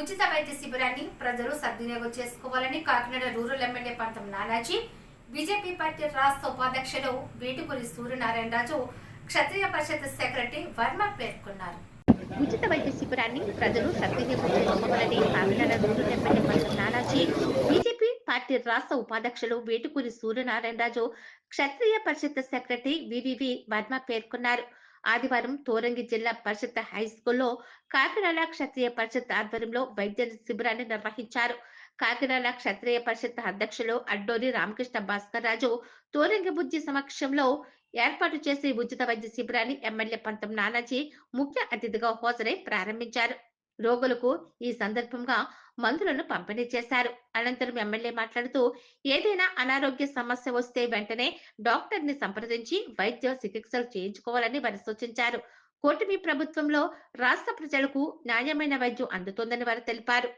ఉచిత వైద్య శిబిరాన్ని ప్రజలు సద్వినియోగం చేసుకోవాలని కాకినాడ రూరల్ ఎమ్మెల్యే పంతం నానాజీ బీజేపీ పార్టీ రాష్ట్ర ఉపాధ్యక్షుడు వీటుకూరి సూర్యనారాయణరాజు క్షత్రియ పరిషత్ సెక్రటరీ వర్మ పేర్కొన్నారు. ఉచిత వైద్య శిబిరాన్ని ప్రజలు సద్వినియోగం చేసుకోవాలని కాకినాడ రూరల్ ఎమ్మెల్యే పంతం నానాజీ బీజేపీ పార్టీ రాష్ట్ర ఉపాధ్యక్షులు వేటుకూరి సూర్యనారాయణరాజు క్షత్రియ పరిషత్ సెక్రటరీ వివివి వర్మ పేర్కొన్నారు. ఆదివారం తోరంగి జిల్లా పరిషత్ హై స్కూల్లో కాకినాడ క్షత్రియ పరిషత్ ఆధ్వర్యంలో వైద్య శిబిరాన్ని నిర్వహించారు. కాకినాడ క్షత్రియ పరిషత్ అధ్యక్షులు అడ్డోరి రామకృష్ణ భాస్కర్ రాజు తోరంగి బుజ్జి సమక్షంలో ఏర్పాటు చేసే ఉచిత వైద్య శిబిరాన్ని ఎమ్మెల్యే పంతం నానాజీ ముఖ్య అతిథిగా హాజరై ప్రారంభించారు. రోగులకు ఈ సందర్భంగా మందులను పంపిణీ చేశారు. అనంతరం ఎమ్మెల్యే మాట్లాడుతూ ఏదైనా అనారోగ్య సమస్య వస్తే వెంటనే డాక్టర్ని సంప్రదించి వైద్య చికిత్సలు చేయించుకోవాలని వారు సూచించారు. కూటమి ప్రభుత్వంలో రాష్ట్ర ప్రజలకు నాణ్యమైన వైద్యం అందుతోందని వారు తెలిపారు.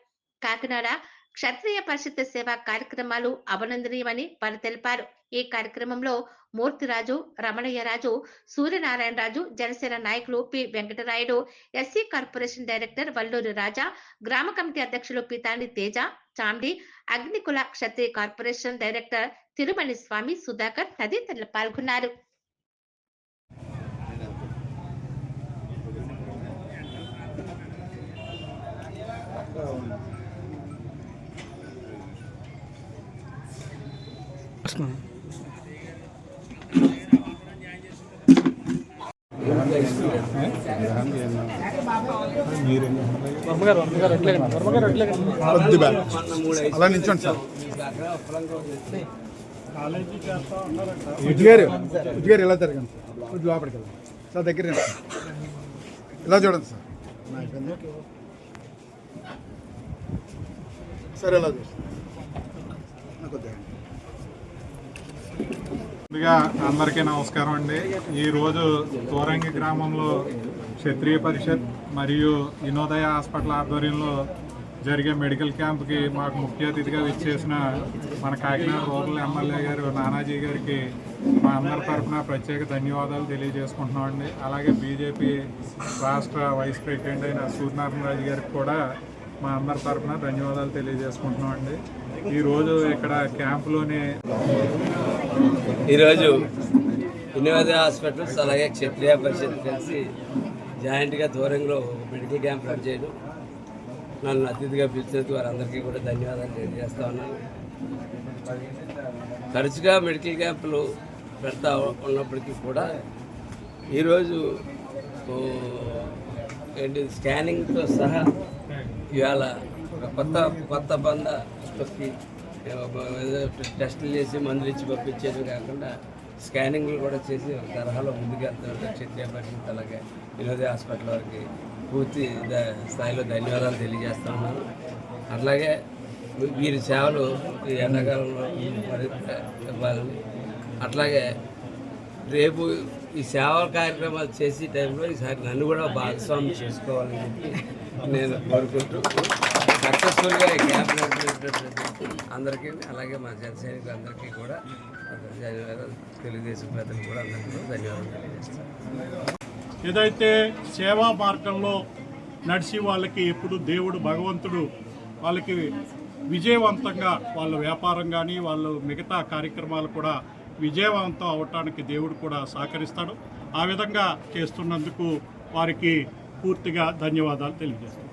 కాకినాడ క్షత్రియ పరిషత్ సేవ కార్యక్రమాలు అభినందనీయమని వారు తెలిపారు. ఈ కార్యక్రమంలో మూర్తిరాజు రమణయ్యరాజు సూర్యనారాయణరాజు జనసేన నాయకులు P. Venkatarayudu SC corporation director Valluri Raja గ్రామ కమిటీ అధ్యక్షులు పీతాని తేజ చాండి అగ్నికుల క్షత్రియ కార్పొరేషన్ డైరెక్టర్ తిరుమణి స్వామి సుధాకర్ తదితరులు పాల్గొన్నారు. వర్మగారు అలా నిల్చోండి సార్. ఉజ్గారు ఉజ్గారు ఇలా తిరగండి సార్? లోపలికి వెళ్ళండి. సార్ దగ్గర. ఇలా చూడండి సార్. సార్ ఇలా చూడండి ముందుగా అందరికీ నమస్కారం అండి. ఈరోజు తోరంగి గ్రామంలో క్షత్రియ పరిషత్ మరియు వినోదయ హాస్పిటల్ ఆధ్వర్యంలో జరిగే మెడికల్ క్యాంప్కి మాకు ముఖ్య అతిథిగా విచ్చేసిన మన కాకినాడ రూరల్ ఎమ్మెల్యే గారు నానాజీ గారికి మా అందరి తరఫున ప్రత్యేక ధన్యవాదాలు తెలియజేసుకుంటున్నామండి అలాగే బీజేపీ రాష్ట్ర వైస్ ప్రెసిడెంట్ అయిన సూర్యనారాయణ రాజు గారికి కూడా మా అందరి తరఫున ధన్యవాదాలు తెలియజేసుకుంటున్నామండి ఈరోజు ఇక్కడ క్యాంప్లోనే ఈరోజు వినోద హాస్పిటల్స్ అలాగే క్షత్రియ పరిషత్ కలిసి జాయింట్గా దూరంలో మెడికల్ క్యాంప్ రన్ చేయడం. నన్ను అతిథిగా పిలిచినందుకు వారందరికీ కూడా ధన్యవాదాలు తెలియజేస్తా ఉన్నాను. తరచుగా మెడికల్ క్యాంపులు పెడతా ఉన్నప్పటికీ కూడా ఈరోజు ఏంటి స్కానింగ్తో సహా ఇవాళ ఒక కొత్త కొత్త బంద వచ్చి టెస్టులు చేసి మందులు ఇచ్చి పంపించేది కాకుండా స్కానింగ్లు కూడా చేసి ఒక తరహాలో ముందుకెళ్తున్నారు క్షత్రియ పరిషత్ అలాగే వినోదయ హాస్పిటల్ వారికి పూర్తి ద- స్థాయిలో ధన్యవాదాలు తెలియజేస్తా ఉన్నాను. అట్లాగే వీరి సేవలు ఈ ఎండాకాలంలో అట్లాగే రేపు ఈ సేవా కార్యక్రమాలు చేసే టైంలో ఈసారి నన్ను కూడా భాగస్వామి చేసుకోవాలని చెప్పి నేను కోరుకుంటూ సక్సెస్ఫుల్గా ఈ క్యాంప్ నడిపినటువంటి అందరికీ అలాగే మా జన సైనికులందరికీ కూడా ధన్యవాదాలు తెలుగుదేశం ప్రజలకు కూడా అందరికీ ధన్యవాదాలు తెలియజేస్తాను ఏదైతే సేవా మార్గంలో నడిచి వాళ్ళకి ఎప్పుడు దేవుడు భగవంతుడు వాళ్ళకి విజయవంతంగా వాళ్ళ వ్యాపారం కానీ వాళ్ళు మిగతా కార్యక్రమాలు కూడా విజయవంతం అవటానికి దేవుడు కూడా సహకరిస్తాడు. ఆ విధంగా చేస్తున్నందుకు వారికి పూర్తిగా ధన్యవాదాలు తెలియజేస్తాను